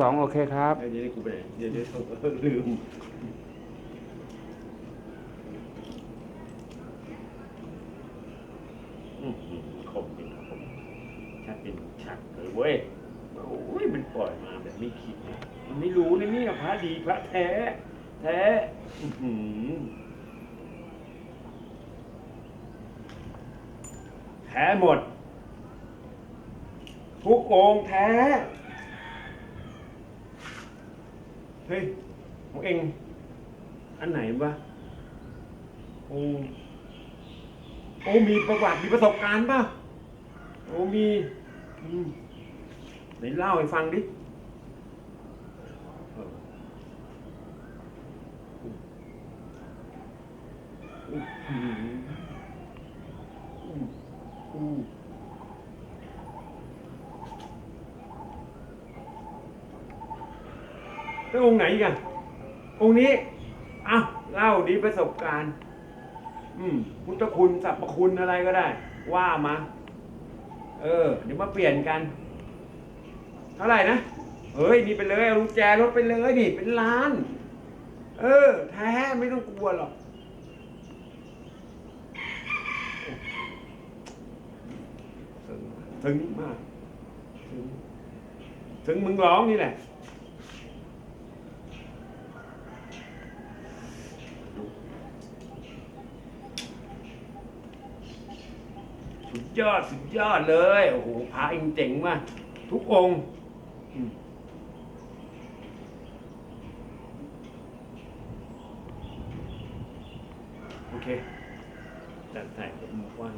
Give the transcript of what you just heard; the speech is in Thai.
สองโอเคครับ เดี๋ยวนี้กูไปเดี๋ยวเดี๋ยวลืมคมจริงครับผมชัดเป็นชัดเลยเว้ย โอ้ยมันปล่อยมาแบบไม่คิดนะมันไม่รู้นะเนี่ยพระดีพระแท้ แท้แท้หมด ทุกองแท้ เฮ้ยของเองอันไหนวะโอ้โอ้มีประวัติมีประสบการณ์ป่ะโอ้มีอืมไหนเล่าให้ฟังดิอืมอืมอืมอืม แล้วองค์ไหนอีกันองค์นี้อะเล่าดีประสบการณ์ อืมพุทธคุณสรรพคุณอะไรก็ได้ ว่ามา เออ เดี๋ยวมาเปลี่ยนกัน เท่าไหร่นะเฮ้ยนี่ไปเลยเอาลูกแจรถไปเลยนี่เป็นล้าน เออ แท้ไม่ต้องกลัวหรอกถึงมากถึงถึงมึงร้องนี่แหละ สุดยอดสุดยอดเลย โอ้โหพระเองเจ๋งมากทุกองค์โอเคจัดใส่ผมว่าง